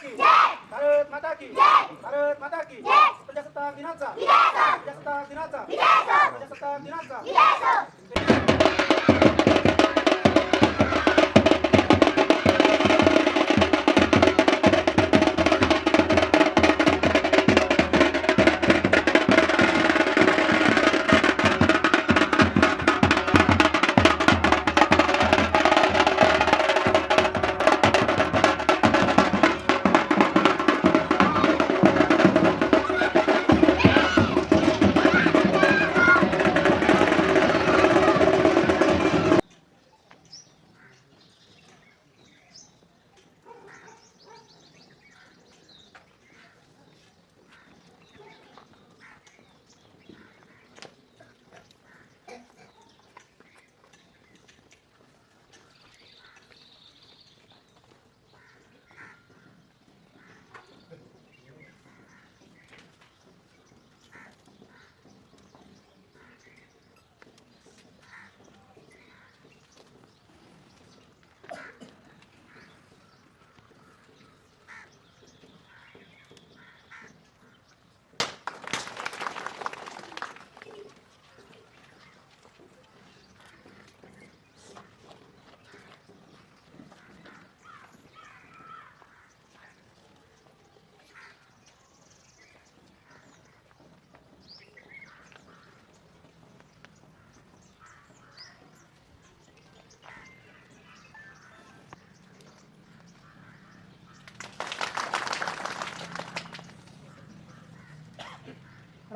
की भारत माता की भारत माता की प्रजासत्ताक दिनाचा! प्रजासत्ताक दिनाचा! प्रजासत्ताक दिनाचा!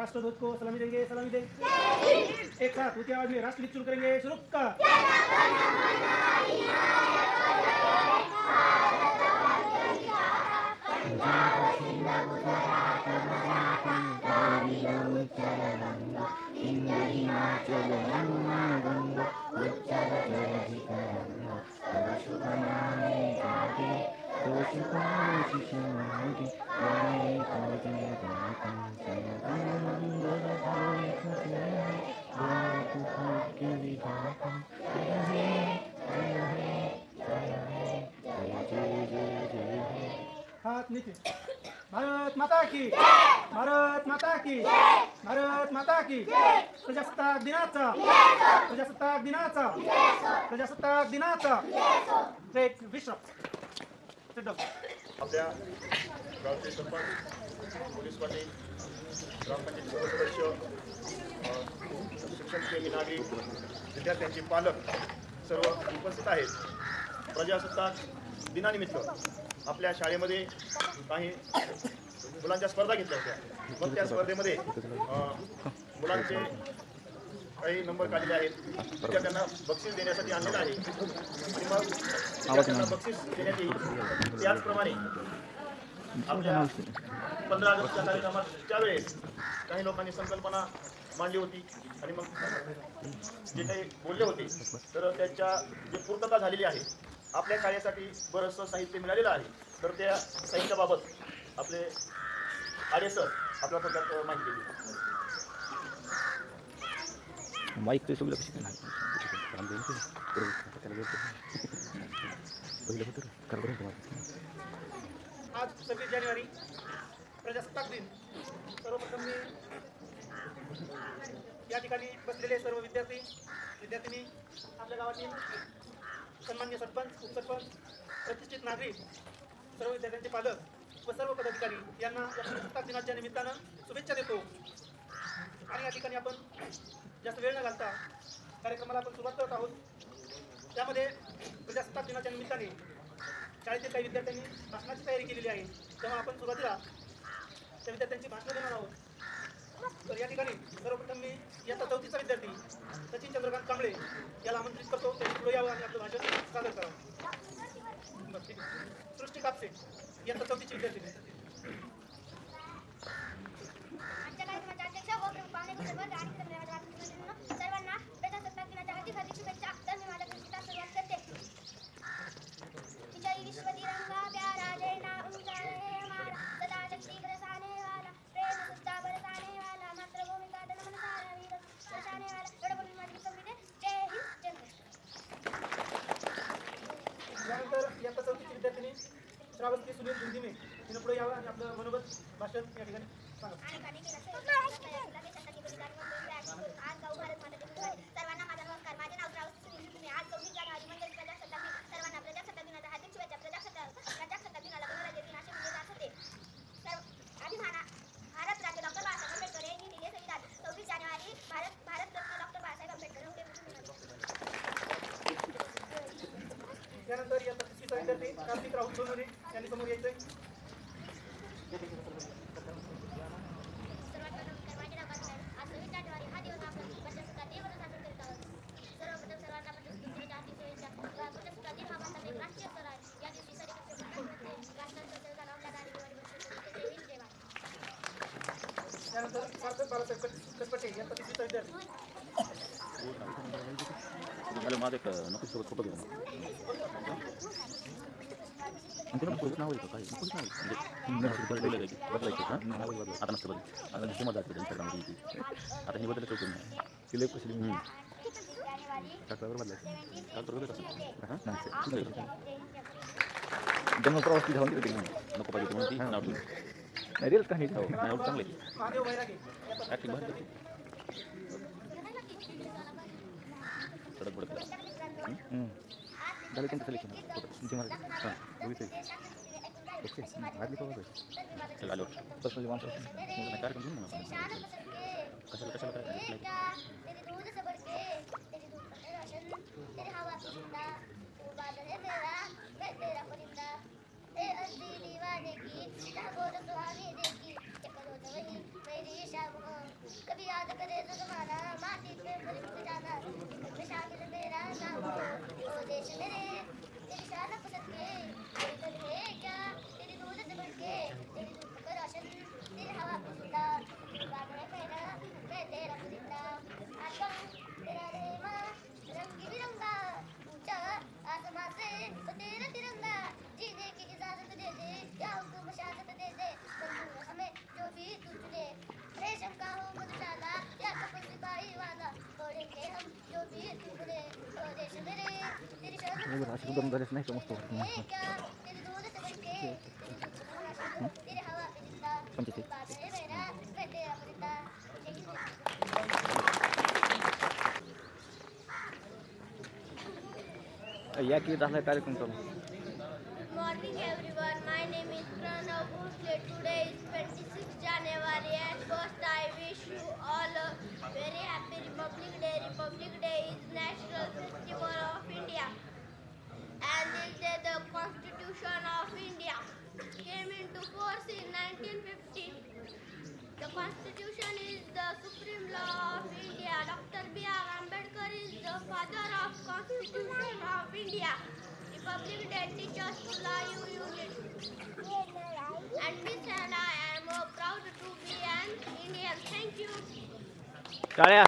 राष्ट्रध्वज को सलामी देंगे सलामी देंगे एक साथ ऊंची आवाज में राष्ट्रगीत शुरू करेंगे शुरू कर भारत माता की भारत माता की भारत माता की प्रजासत्ताक दिनाचा प्रजासत्ताक दिनाचा प्रजासत्ताक दिनाचा. एक विश्राम आपल्या गावचे सरपंच पोलीस पाटील ग्रामपंचायत सर्व सदस्य शिक्षणप्रेमी नागरिक विद्यार्थ्यांचे पालक सर्व उपस्थित आहेत. प्रजासत्ताक दिनानिमित्त. आपल्या शाळेमध्ये काही मुलांच्या स्पर्धा घेतल्या होत्या. मग त्या स्पर्धेमध्ये मुलांचे काही नंबर काढलेले आहेत. विद्यार्थ्यांना बक्षीस देण्यासाठी आणलेलं आहे. आणि मग विद्यार्थ्यांना बक्षीस देण्यात येईल त्याचप्रमाणे आपल्या पंधरा ऑगस्टच्या कार्यक्रमात त्यावेळेस काही लोकांनी संकल्पना मांडली होती आणि मग जे काही बोलले होते तर त्याच्या जे पूर्तता झालेली आहे आपल्या शाळेसाठी बरंचसं साहित्य मिळालेलं आहे. तर त्या साहित्याबाबत आपले आडे सर आपल्या थोडक्यात माहिती दिली माईक तो सुविधा कशी आज सव्वीस जानेवारी प्रजासत्ताक दिन. सर्वप्रथम मी या ठिकाणी बसलेले सर्व विद्यार्थी विद्यार्थिनी आपल्या गावातील सन्मान्य सरपंच उपसरपंच प्रतिष्ठित नागरिक सर्व विद्यार्थ्यांचे पालक व सर्व पदाधिकारी यांना प्रजासत्ताक दिनाच्या निमित्तानं शुभेच्छा देतो. आणि या ठिकाणी आपण जास्त वेळ न घालता कार्यक्रमाला आपण सुरुवात करत आहोत. त्यामध्ये प्रजासत्ताक दिनाच्या निमित्ताने शाळेतील काही विद्यार्थ्यांनी भाषणाची तयारी केलेली आहे. तेव्हा आपण सुरुवातीला त्या विद्यार्थ्यांची भाषणं देणार आहोत. तर या ठिकाणी सर्वप्रथम मी इयत्ता चौथीचा विद्यार्थी सचिन चंद्रकांत कांबळे याला आमंत्रित करतो. त्यांनी पुढे यावं आणि आपलं भाषण सादर करावं. बस, ठीक आहे. सृष्टी कापसे इयत्ता चौथीची विद्यार्थी. आजच्या कार्यक्रमाचे अध्यक्ष व प्रमुख पाहुणे सर्व आणि धन्यवाद वाटतो सर्वांना प्रजासत्ताक दिनाच्या हार्दिक हार्दिक शुभेच्छा तर मी माझ्या कवितेला सुरुवात करते विजयी विश्व तिरंगा प्यारा झेंडा ऊंचा रहे हमारा सदा शक्ति बरसाने वाला प्रेम सत्ता बरसाने वाला मातृभूमि का तन मन सारा वीर दर्शाने वाला एवढं बोलून माझी संविधे जय हिंद जय महाराष्ट्र यानंतर इयत्ता चौथीची विद्यार्थिनी श्रावस्ती सुनील धुंदिमे तिनं पुढे यावं आणि आपलं मनोगत भाषण या ठिकाणी. सर्वांना माझा नमस्कार. माझे नाव श्रावस्ती सुनील तुम्ही आज सव्वीस जानेवारी म्हणजे प्रजासत्ताक दिन. सर्वांना प्रजासत्ताक दिनाच्या हार्दिक शुभेच्छा. प्रजासत्ताक प्रजासत्ताक दिनाला गणराज्य दिन असे म्हणले जात होते. सर्व भारा भारत राज्य डॉक्टर आंबेडकर यांनी दिले संविधान सव्वीस जानेवारी भारत भारत रत्न डॉक्टर बाबासाहेब आंबेडकर. त्यानंतर विद्यार्थी कार्तिक यांनी समोर यायचंय सर्वांना नमस्कार माझे नाव कांता आहे. आज सव्वीस जानेवारी हा दिवस आपण प्रजासत्ताक दिन म्हणून साजरा करीत आहोत सर्वप्रथम सर्वांना प्रजासत्ताक दिनाच्या हार्दिक शुभेच्छा प्रजासत्ताक दिन हा भारताचा एक राष्ट्रीय सण आहे या दिवशी सैनिकांचे राष्ट्रांचे संचलन आपल्या दारी दिवाळी बनते जय हिंद जय भारत सार्थक बाळासाहेब कटपटे इयत्ता तिसरीचा विद्यार्थी. झालं माझं एक नक्कीच सोबत फोटो घेऊन नाव आहे का काही म्हणजे की बदलायचे हां? नाव बदल आता नसतं बदल आता नुसती मजा येते आता हे बदलत होतं नाही तिला एक कसली टाकल्यावर बदलायचं. बदलत असं हां? नाही जन्म प्रवास ती तिथे नको पाहिजे म्हणून ती. नाव ठेवली नाही रिअल कहाणी हो नाही एवढं चांगलं आहे महादेव बैरागे इयत्ता ॲक्टिंग भारी करते सडक पडत झालं त्यांचं सिलेक्शन तुमची मला हां बघितलं ओके आदली पवार चल आलो पर्सनली माणसं नाही कार्यक्रम घेऊन ना आपण. कशाला कशाला काय तेरे दूध से बढ़ के तेरी धूप का रोशन तेरे हवा की जिंदा तू बादल है मेरा मैं तेरा परिंदा ए असली दीवाने की जागो तो सुहानी देखी ये करो तो वही मेरी शाम हो कभी याद करे तो तुम्हारा دم دلس نهيك مستور هم تي تي या की दाले काय control morning everyone my name is Pranav Bule today is 26 January and first I wish you all very happy Republic Day Republic Day is national festival of and the, the Constitution of India came into force in 1950. The Constitution is the supreme law of India. Dr. B.R. Ambedkar is the father of Constitution of India. Republic Day teaches July unit. And Miss and I am uh, proud to be an Indian. Thank you. Talia.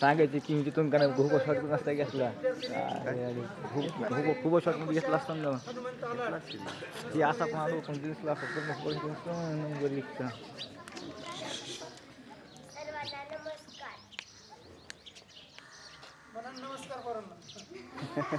सांगायचे की तिथून का नाही भूगो shot नसता घेतला भूगो शॉटमध्ये घेतला असताना हनुमंत आलाड ती असा पण आलो पण दिसला असं नंबर लिखता सर्वांना नमस्कार म्हणा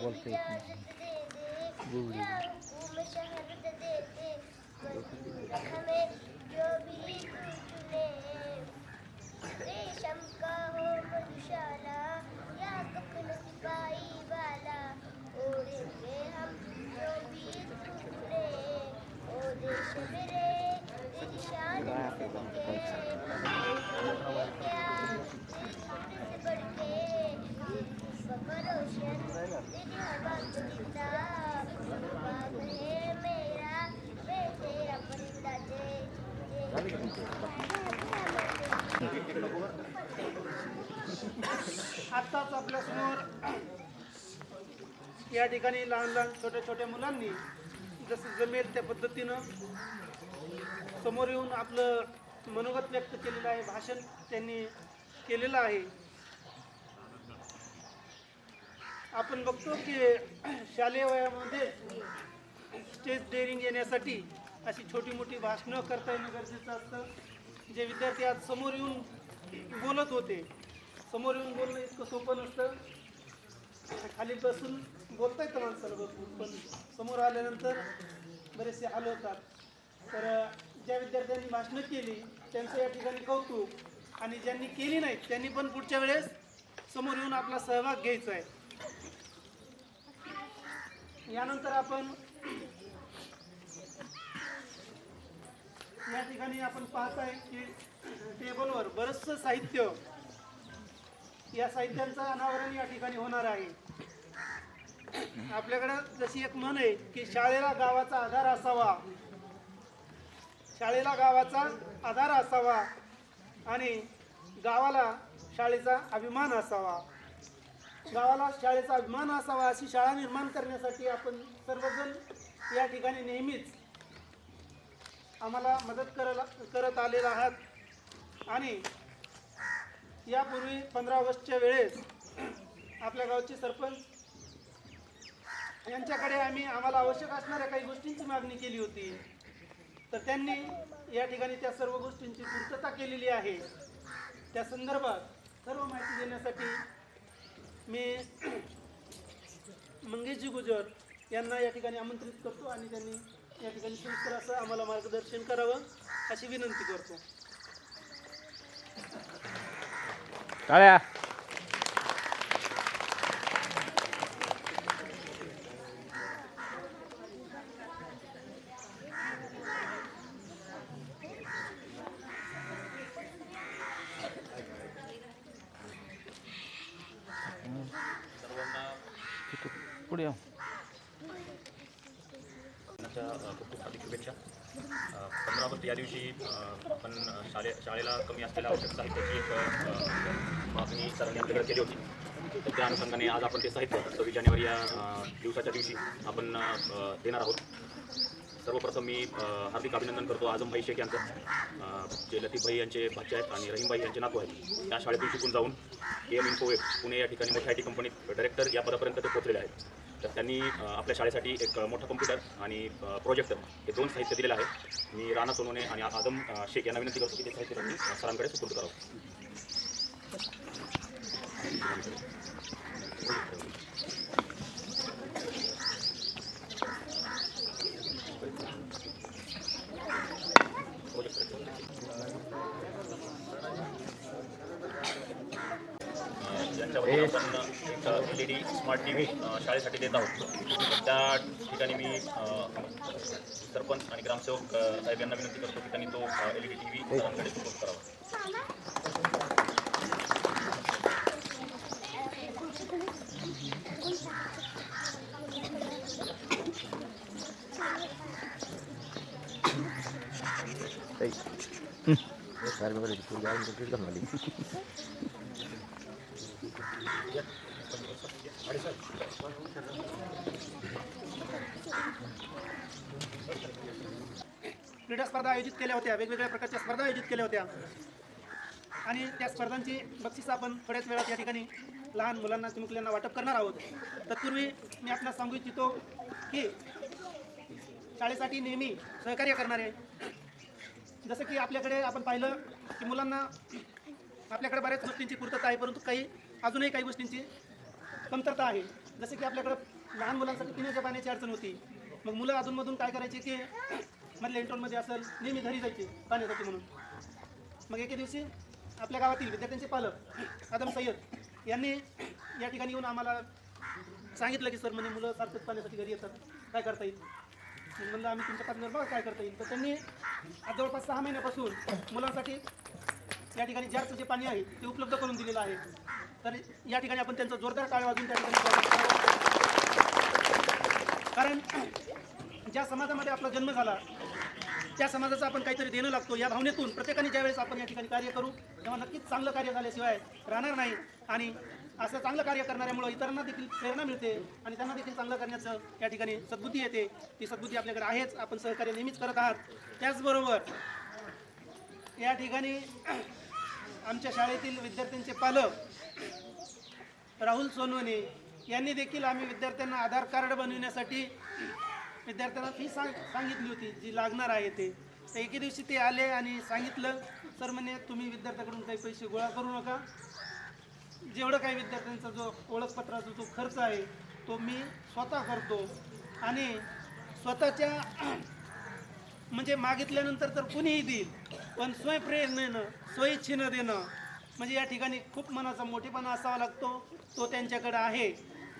बोलता येत नाही. इजाजत दे दे गुगली. या हुकुम शहादत दे दे मंजूर हमें या ठिकाणी लहान लहान छोट्या छोट्या मुलांनी जसं जमेल त्या पद्धतीनं समोर येऊन आपलं मनोगत व्यक्त केलेलं आहे भाषण त्यांनी केलेलं आहे. आपण बघतो की शालेय वयामध्ये स्टेज डेअरिंग येण्यासाठी अशी छोटी मोठी भाषणं करता येणं गरजेचं असतं. जे विद्यार्थी आज समोर येऊन बोलत होते समोर येऊन बोलणं इतकं सोपं नसतं. खाली बसून बोलता येतं माणसाला बसून पण समोर आल्यानंतर बरेचसे हाल होतात. तर ज्या विद्यार्थ्यांनी भाषणं केली त्यांचं या ठिकाणी कौतुक आणि ज्यांनी केली नाही त्यांनी पण पुढच्या वेळेस समोर येऊन आपला सहभाग घ्यायचा आहे. यानंतर आपण या ठिकाणी आपण पाहत आहे की टेबलवर बरंचसं साहित्य या साहित्यांचं अनावरण या ठिकाणी होणार आहे. आपल्याकडं जशी एक म्हण आहे की शाळेला गावाचा आधार असावा. शाळेला गावाचा आधार असावा आणि गावाला शाळेचा अभिमान असावा. गावाला शाळेचा अभिमान असावा अशी शाळा निर्माण करण्यासाठी आपण सर्वजण या ठिकाणी नेहमीच आम्हाला मदत करला करत आलेला आहात. आणि यापूर्वी पंधरा ऑगस्टच्या वेळेस आपल्या गावचे सरपंच यांच्याकडे आम्ही आम्हाला आवश्यक असणाऱ्या काही गोष्टींची मागणी केली होती. तर त्यांनी या ठिकाणी त्या सर्व गोष्टींची पूर्तता केलेली आहे. त्या संदर्भात सर्व माहिती देण्यासाठी मी मंगेशजी गुजर यांना या ठिकाणी आमंत्रित करतो आणि त्यांनी या ठिकाणी सविस्तर असं आम्हाला मार्गदर्शन करावं अशी विनंती करतो. टाळ्या पुढे या. दिनाच्या अ, खूप खूप हार्दिक शुभेच्छा अ, पंधरा ऑगस्ट या दिवशी आपण शाळे शाळेला कमी असलेल्या आवश्यक साहित्याची एक मागणी सरांनी आपल्याकडे केली होती. तर त्या अनुषंगाने आज आपण ते साहित्य सव्वीस जानेवारी या दिवसाच्या दिवशी आपण देणार आहोत. सर्वप्रथम मी हार्दिक अभिनंदन करतो आजमभाई शेख यांचं. जे लतीफभाई यांचे भाचे आहेत आणि रहीमभाई यांचे नातू आहेत. त्या शाळेतून शिकून जाऊन के एम इन्फो पुणे या ठिकाणी मोठ्या आय टी कंपनीत डायरेक्टर या पदापर्यंत ते पोहोचलेले आहेत. तर त्यांनी आपल्या शाळेसाठी एक मोठा कम्प्युटर आणि प्रोजेक्टर हे दोन साहित्य दिलेलं आहे. मी राणा सोनोने आणि आदम शेख यांना विनंती करतो की ते साहित्य त्यांनी सरांकडे सुपूर्द करावं यांच्यामध्ये आपण एक L E D T V शाळेसाठी देत आहोत त्या ठिकाणी मी सरपंच आणि ग्रामसेवक अ, साहेब यांना विनंती करतो की त्यांनी तो L E D T V सरांकडे सुपूर्द करावा ताई. क्रीडा स्पर्धा आयोजित केल्या होत्या. वेगवेगळ्या प्रकारच्या स्पर्धा आयोजित केल्या होत्या. आणि त्या स्पर्धांची बक्षीस आपण थोड्याच वेळात या ठिकाणी लहान मुलांना चिमुकल्यांना वाटप करणार आहोत. तत्पूर्वी मी आपल्याला सांगू इच्छितो की शाळेसाठी नेहमी सहकार्य करणारे जसं की आपल्याकडे आपण पाहिलं की मुलांना आपल्याकडे बऱ्याच गोष्टींची पूर्तता आहे परंतु काही अजूनही काही गोष्टींची कमतरता आहे. जसे की आपल्याकडं लहान मुलांसाठी पिण्याच्या पाण्याची अडचण होती. मग मुलं अधूनमधून काय करायचे की मधल्या इंटरमध्ये असेल नेहमी घरी जायचे पाण्यासाठी म्हणून. मग एके दिवशी आपल्या गावातील विद्यार्थ्यांचे पालक आदम सय्यद यांनी या ठिकाणी येऊन आम्हाला सांगितलं की सर म्हणजे मुलं सारखंच पाण्यासाठी घरी येतात. काय करता येईल? मग म्हणलं आम्ही तुमच्या पाठीवर बघा काय करता येईल. तर त्यांनी आज जवळपास सहा महिन्यापासून मुलांसाठी या ठिकाणी जास्त जे पाणी आहे ते उपलब्ध करून दिलेलं आहे. तर या ठिकाणी आपण त्यांचा जोरदार टाळ वाजून त्या ठिकाणी कारण ज्या समाजामध्ये आपला जन्म झाला त्या समाजाचं आपण काहीतरी देणं लागतो या भावनेतून प्रत्येकाने ज्यावेळेस आपण या ठिकाणी कार्य करू तेव्हा नक्कीच चांगलं कार्य झाल्याशिवाय राहणार नाही. आणि असं चांगलं कार्य करणाऱ्यामुळं इतरांना देखील प्रेरणा मिळते आणि त्यांना देखील चांगलं करण्याचं या ठिकाणी सद्बुद्धी येते. ती सद्बुद्धी आपल्याकडे आहेच. आपण सहकार्य नेहमीच करत आहात. त्याचबरोबर या ठिकाणी आमच्या शाळेतील विद्यार्थ्यांचे पालक राहुल सोनवणे यांनी देखील आम्ही विद्यार्थ्यांना आधार कार्ड बनविण्यासाठी विद्यार्थ्यांना फी सांग सांगितली होती जी लागणार आहे ते. तर एके दिवशी ते आले आणि सांगितलं सर म्हणे तुम्ही विद्यार्थ्याकडून काही पैसे गोळा करू नका. जेवढं काही विद्यार्थ्यांचा जो ओळखपत्राचा जो खर्च आहे तो मी स्वतः करतो. आणि स्वतःच्या म्हणजे मागितल्यानंतर तर कुणीही देईल पण स्वयंप्रेरणेनं स्वयच्छेनं देणं म्हणजे या ठिकाणी खूप मनाचा मोठेपणा असावा लागतो. तो त्यांच्याकडे आहे.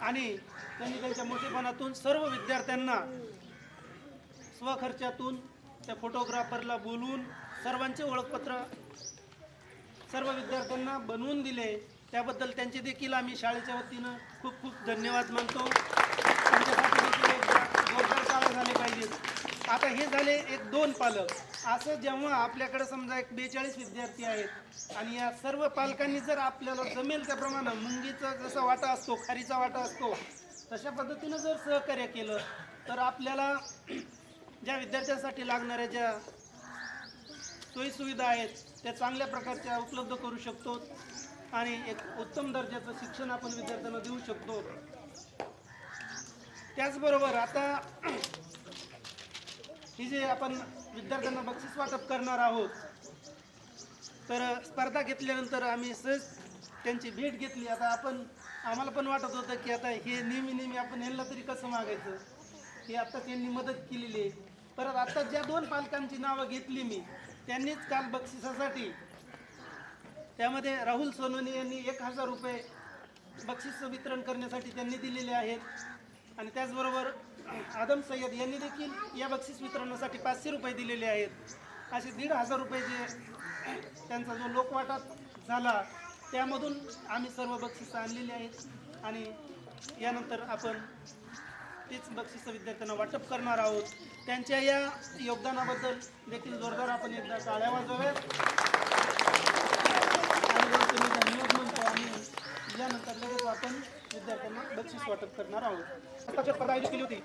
आणि त्यांनी त्यांच्या मोठेपणातून सर्व विद्यार्थ्यांना स्वखर्चातून त्या फोटोग्राफरला बोलून सर्वांचे ओळखपत्र सर्व विद्यार्थ्यांना बनवून दिले. त्याबद्दल त्यांचे देखील आम्ही शाळेच्या वतीनं खूप खूप धन्यवाद मानतो. त्यांच्यासाठी देखील एकदा जोरदार चालू झाले पाहिजेत आता हे झाले एक दोन पालक. असं जेव्हा आपल्याकडे समजा एक बेचाळीस विद्यार्थी आहेत आणि या सर्व पालकांनी जर आपल्याला जमेल त्याप्रमाणे मुंगीचा जसा वाटा असतो खारीचा वाटा असतो तशा पद्धतीनं जर सहकार्य केलं तर आपल्याला ज्या विद्यार्थ्यांसाठी लागणाऱ्या ज्या सोयीसुविधा आहेत त्या चांगल्या प्रकारच्या उपलब्ध करू शकतो आणि एक उत्तम दर्जाचं शिक्षण आपण विद्यार्थ्यांना देऊ शकतो. त्याचबरोबर आता ही जे आपण विद्यार्थ्यांना बक्षीस वाटप करणार आहोत. तर स्पर्धा घेतल्यानंतर आम्ही सहज त्यांची भेट घेतली. आता आपण आम्हाला पण वाटत होतं की आता हे नेहमी नेहमी आपण यांना तरी कसं मागायचं? हे आत्ता त्यांनी मदत केलेली आहे. परत आत्ता ज्या दोन पालकांची नावं घेतली मी त्यांनीच काल बक्षिसासाठी त्यामध्ये राहुल सोनोनी यांनी एक हजार रुपये बक्षीस वितरण करण्यासाठी त्यांनी दिलेले आहेत. आणि त्याचबरोबर आदम सय्यद यांनी देखील या बक्षीस वितरणासाठी पाचशे रुपये दिलेले आहेत. असे दीड हजार रुपये जे त्यांचा जो लोकवाटा झाला त्यामधून आम्ही सर्व बक्षिसं आणलेली आहेत. आणि यानंतर आपण तेच बक्षीस विद्यार्थ्यांना वाटप करणार आहोत. त्यांच्या या योगदानाबद्दल देखील जोरदार आपण एकदा टाळ्या वाजवूयात आणि धन्यवाद म्हणतो आणि यानंतर लगेच आपण विद्यार्थ्यांना बक्षीस वाटप करणार आहोत. हस्ताक्षर स्पर्धा आयोजित केली होती.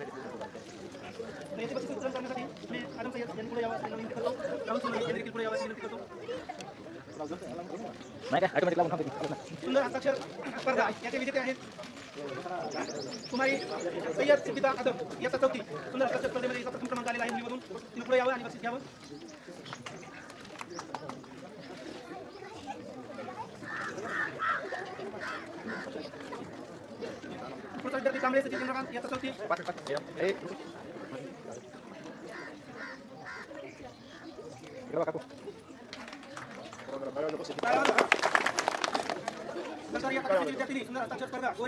याची बक्षीस वितरण करण्यासाठी मी आदम सय्यद यांनी पुढे यावं अशी विनंती करतो. राहुल सोनवणे यांनी देखील पुढे यावं अशी विनंती करतो. सुंदर हस्ताक्षर स्पर्धा याचे विजेते आहेत. कुमारी सय्यद सिद्धिता आदम. याचा चौथी सुंदर हस्ताक्षर स्पर्धेमध्ये याचा प्रथम क्रमांक आलेला आहे. मुलीमधून पुढे यावं आणि बक्षीस घ्यावं पुढचा विद्यार्थी कांबळे सचिन चंद्रकांत याचा चौथी काकू नंतर या तक्रारची विद्यार्थिनी सुंदर हस्ताक्षर स्पर्धा गोरे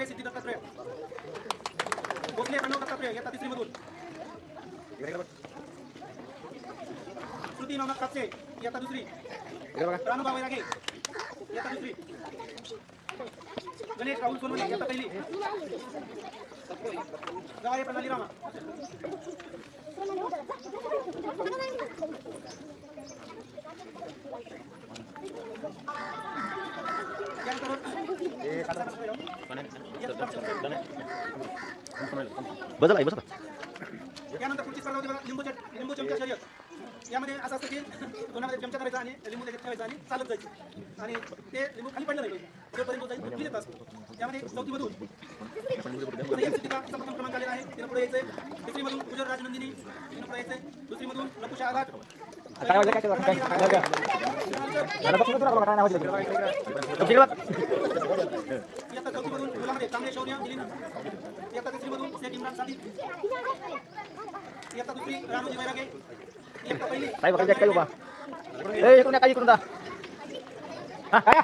सिद्धी दत्तात्रय भोसले प्रणव दत्तात्रय या तिसरी मधून श्रुती नवनाथ कापसे इयत्ता दुसरी रानुबा वैरागे इयत्ता दुसरी गणेश राहुल सोनवणे इयत्ता पहिली Давай, подали, мама. बदल आई बसा की कोणामध्ये चमचा करायचा आणि लिंबू त्याच्यात ठेवायचा आणि चालत जायचं. आणि ते लिंबू खाली पडलं नाही पाहिजे. जोपर्यंत तो जाईल तो विजेता असतो यामध्ये चौथीमधून प्रथम क्रमांक आलेला आहे. तिनं पुढे यायचंय. तिसरीमधून उजर राजनंदिनी तिनं पुढे यायचंय. दुसरीमधून नकुशा आघात. चौथीमधून मुलामध्ये चांगले शौर्य इयत्ता तिसरीमधून शेख इम्रान सादिक. इयत्ता दुसरी रानोजी वैरागे इयत्ता पहिली इकडून या, काय इकडून दा हा काय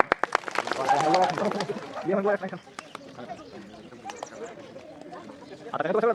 ये. मग बोला, काय सांग. आता काय कसं